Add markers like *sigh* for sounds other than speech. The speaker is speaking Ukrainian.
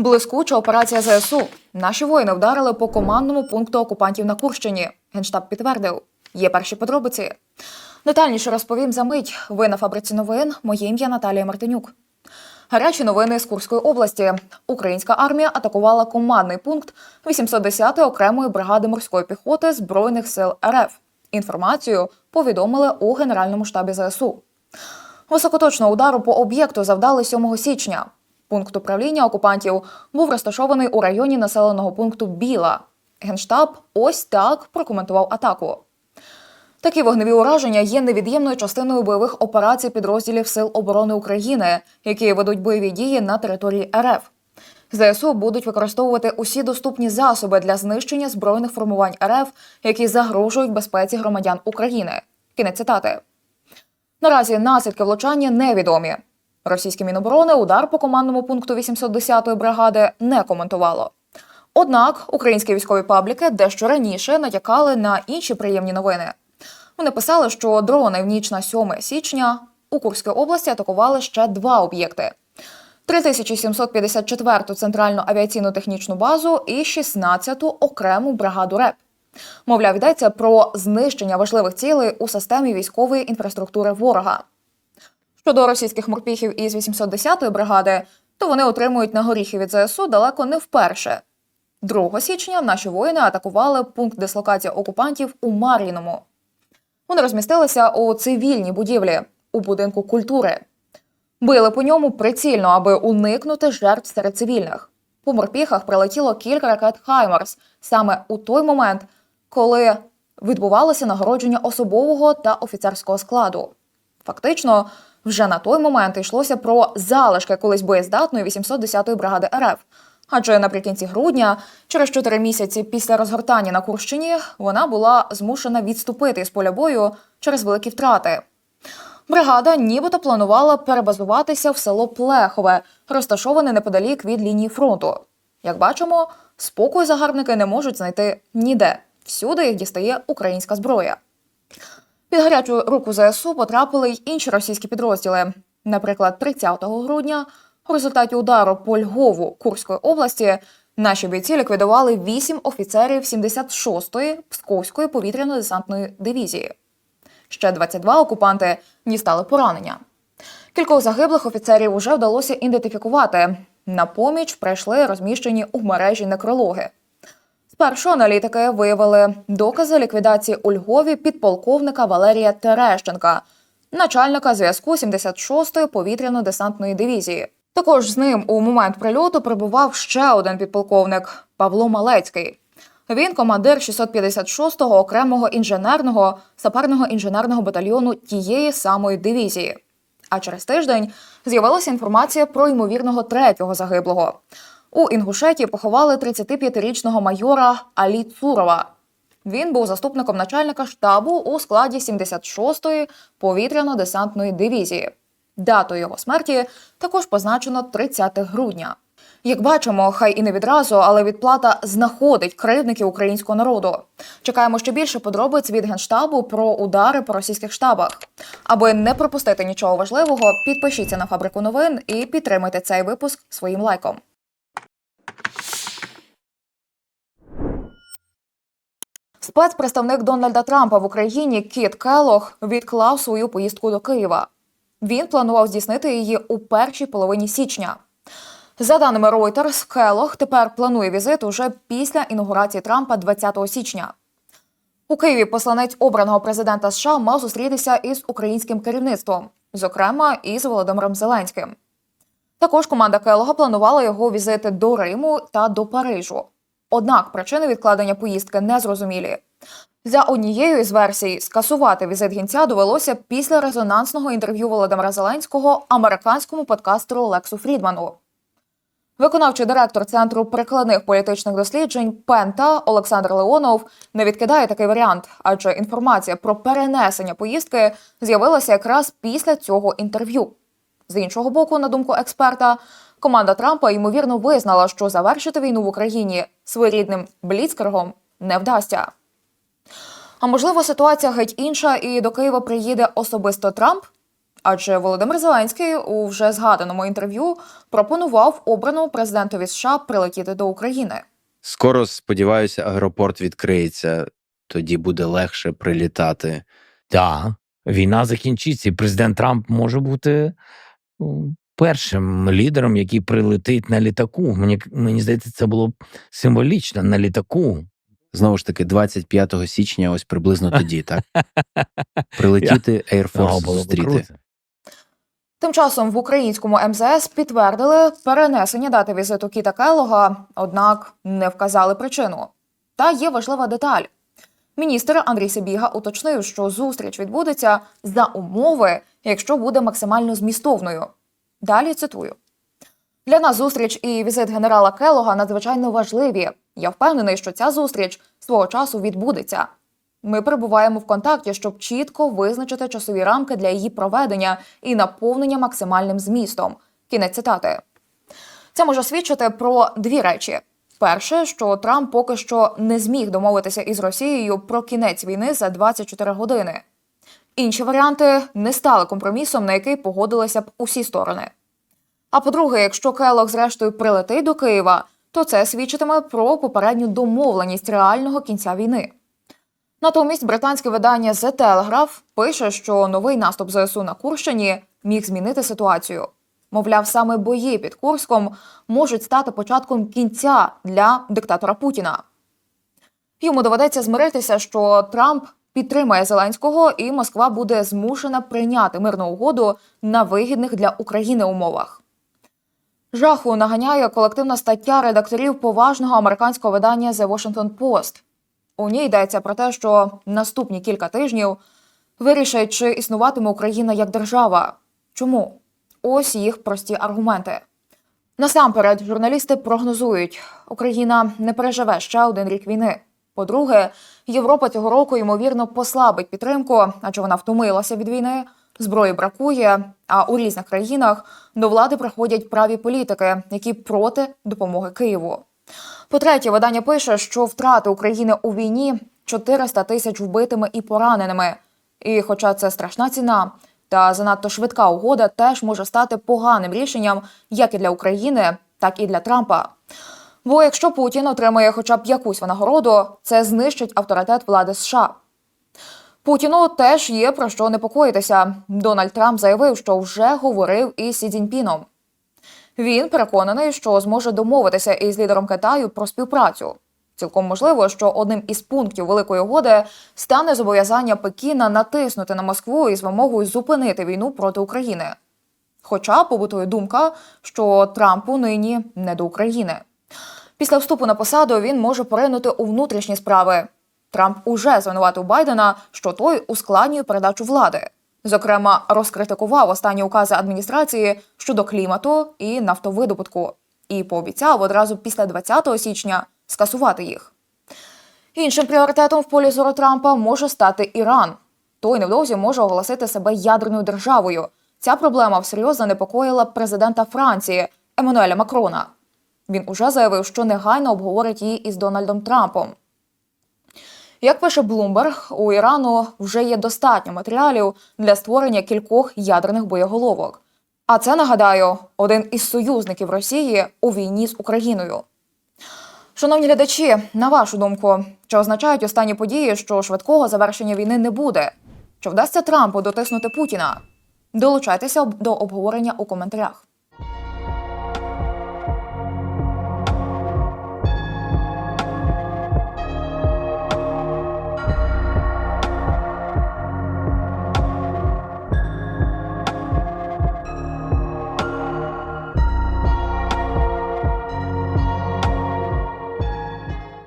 Блискуча операція ЗСУ. Наші воїни вдарили по командному пункту окупантів на Курщині. Генштаб підтвердив. Є перші подробиці. Детальніше розповім за мить. Ви на фабриці новин. Моє ім'я Наталія Мартинюк. Гарячі новини з Курської області. Українська армія атакувала командний пункт 810-ї окремої бригади морської піхоти Збройних сил РФ. Інформацію повідомили у Генеральному штабі ЗСУ. Високоточного удару по об'єкту завдали 7 січня. Пункт управління окупантів був розташований у районі населеного пункту Біла. Генштаб ось так прокоментував атаку. Такі вогневі ураження є невід'ємною частиною бойових операцій підрозділів Сил оборони України, які ведуть бойові дії на території РФ. ЗСУ будуть використовувати усі доступні засоби для знищення збройних формувань РФ, які загрожують безпеці громадян України. Кінець цитати. Наразі наслідки влучання невідомі. Російське Міноборони удар по командному пункту 810-ї бригади не коментувало. Однак українські військові пабліки дещо раніше натякали на інші приємні новини. Вони писали, що дрони в ніч на 7 січня у Курській області атакували ще два об'єкти: 3754-ту центральну авіаційну технічну базу і 16-ту окрему бригаду РЕП. Мовляв, йдеться про знищення важливих цілей у системі військової інфраструктури ворога. Щодо російських морпіхів із 810-ї бригади, то вони отримують на горіхи від ЗСУ далеко не вперше. 2 січня наші воїни атакували пункт дислокації окупантів у Марліному. Вони розмістилися у цивільній будівлі у будинку культури. Били по ньому прицільно, аби уникнути жертв серед цивільних. По морпіхах прилетіло кілька ракет Хаймарс саме у той момент, коли відбувалося нагородження особового та офіцерського складу. Фактично, вже на той момент йшлося про залишки колись боєздатної 810-ї бригади РФ. Адже наприкінці грудня, через чотири місяці після розгортання на Курщині, вона була змушена відступити з поля бою через великі втрати. Бригада нібито планувала перебазуватися в село Плехове, розташоване неподалік від лінії фронту. Як бачимо, спокою загарбники не можуть знайти ніде. Всюди їх дістає українська зброя. Під гарячу руку ЗСУ потрапили й інші російські підрозділи. Наприклад, 30 грудня у результаті удару по Львову Курської області наші бійці ліквідували 8 офіцерів 76-ї Псковської повітряно-десантної дивізії. Ще 22 окупанти дістали поранення. Кількох загиблих офіцерів уже вдалося ідентифікувати. На поміч прийшли розміщені у мережі некрологи. Спершу аналітики виявили докази ліквідації у Львові підполковника Валерія Терещенка, начальника зв'язку 76-ї повітряно-десантної дивізії. Також з ним у момент прильоту прибував ще один підполковник Павло Малецький. Він командир 656-го окремого інженерного саперного інженерного батальйону тієї самої дивізії. А через тиждень з'явилася інформація про ймовірного третього загиблого. У Інгушеті поховали 35-річного майора Алі Цурова. Він був заступником начальника штабу у складі 76-ї повітряно-десантної дивізії. Дату його смерті також позначено 30 грудня. Як бачимо, хай і не відразу, але відплата знаходить кривдників українського народу. Чекаємо ще більше подробиць від генштабу про удари по російських штабах. Аби не пропустити нічого важливого, підпишіться на фабрику новин і підтримайте цей випуск своїм лайком. Спецпредставник Дональда Трампа в Україні Кіт Келох відклав свою поїздку до Києва. Він планував здійснити її у першій половині січня. За даними Reuters, Келох тепер планує візит уже після інаугурації Трампа 20 січня. У Києві посланець обраного президента США мав зустрітися із українським керівництвом, зокрема із Володимиром Зеленським. Також команда Келога планувала його візити до Риму та до Парижу. Однак причини відкладення поїздки не зрозумілі. За однією із версій, скасувати візит гінця довелося після резонансного інтерв'ю Володимира Зеленського американському подкастеру Лексу Фрідману. Виконавчий директор Центру прикладних політичних досліджень Пента Олександр Леонов не відкидає такий варіант, адже інформація про перенесення поїздки з'явилася якраз після цього інтерв'ю. З іншого боку, на думку експерта, команда Трампа ймовірно визнала, що завершити війну в Україні своєрідним бліцкергом не вдасться. А можливо, ситуація геть інша, і до Києва приїде особисто Трамп? Адже Володимир Зеленський у вже згаданому інтерв'ю пропонував обраному президентові США прилетіти до України. Скоро, сподіваюся, аеропорт відкриється, тоді буде легше прилітати. Так, війна закінчиться, і президент Трамп може бути першим лідером, який прилетить на літаку. Мені, мені здається, це було б символічно на літаку. Знову ж таки, 25 січня, ось приблизно тоді, так? *laughs* Прилетіти Air Force зустріти. Тим часом в українському МЗС підтвердили перенесення дати візиту Кіта Келлога, однак не вказали причину. Та є важлива деталь. Міністр Андрій Сибіга уточнив, що зустріч відбудеться за умови, якщо буде максимально змістовною. Далі цитую. Для нас зустріч і візит генерала Келога надзвичайно важливі. Я впевнений, що ця зустріч свого часу відбудеться. Ми перебуваємо в контакті, щоб чітко визначити часові рамки для її проведення і наповнення максимальним змістом. Кінець цитати. Це може свідчити про дві речі: перше, що Трамп поки що не зміг домовитися із Росією про кінець війни за 24 години. Інші варіанти не стали компромісом, на який погодилися б усі сторони. А по-друге, якщо Келлог зрештою прилетить до Києва, то це свідчитиме про попередню домовленість реального кінця війни. Натомість британське видання The Telegraph пише, що новий наступ ЗСУ на Курщині міг змінити ситуацію. Мовляв, саме бої під Курском можуть стати початком кінця для диктатора Путіна. Йому доведеться змиритися, що Трамп підтримає Зеленського, і Москва буде змушена прийняти мирну угоду на вигідних для України умовах. Жаху наганяє колективна стаття редакторів поважного американського видання The Washington Post. У ній йдеться про те, що наступні кілька тижнів вирішать, чи існуватиме Україна як держава. Чому? Ось їх прості аргументи. Насамперед, журналісти прогнозують, Україна не переживе ще один рік війни. По-друге, Європа цього року ймовірно послабить підтримку, адже вона втомилася від війни, зброї бракує. А у різних країнах до влади приходять праві політики, які проти допомоги Києву. По-третє, видання пише, що втрати України у війні 400 тисяч вбитими і пораненими. І, хоча це страшна ціна, та занадто швидка угода теж може стати поганим рішенням як і для України, так і для Трампа. Бо якщо Путін отримає хоча б якусь винагороду, це знищить авторитет влади США. Путіну теж є про що непокоїтися. Дональд Трамп заявив, що вже говорив із Сі Цзіньпіном. Він переконаний, що зможе домовитися із лідером Китаю про співпрацю. Цілком можливо, що одним із пунктів великої угоди стане зобов'язання Пекіна натиснути на Москву із вимогою зупинити війну проти України. Хоча побутує думка, що Трампу нині не до України. Після вступу на посаду він може поринути у внутрішні справи. Трамп уже звинуватив Байдена, що той ускладнює передачу влади. Зокрема, розкритикував останні укази адміністрації щодо клімату і нафтовидобутку, і пообіцяв одразу після 20 січня скасувати їх. Іншим пріоритетом в полі зору Трампа може стати Іран. Той невдовзі може оголосити себе ядерною державою. Ця проблема всерйоз занепокоїла президента Франції Еммануеля Макрона. Він уже заявив, що негайно обговорить її із Дональдом Трампом. Як пише Блумберг, у Ірану вже є достатньо матеріалів для створення кількох ядерних боєголовок. А це нагадаю один із союзників Росії у війні з Україною. Шановні глядачі, на вашу думку, чи означають останні події, що швидкого завершення війни не буде? Чи вдасться Трампу дотиснути Путіна? Долучайтеся до обговорення у коментарях.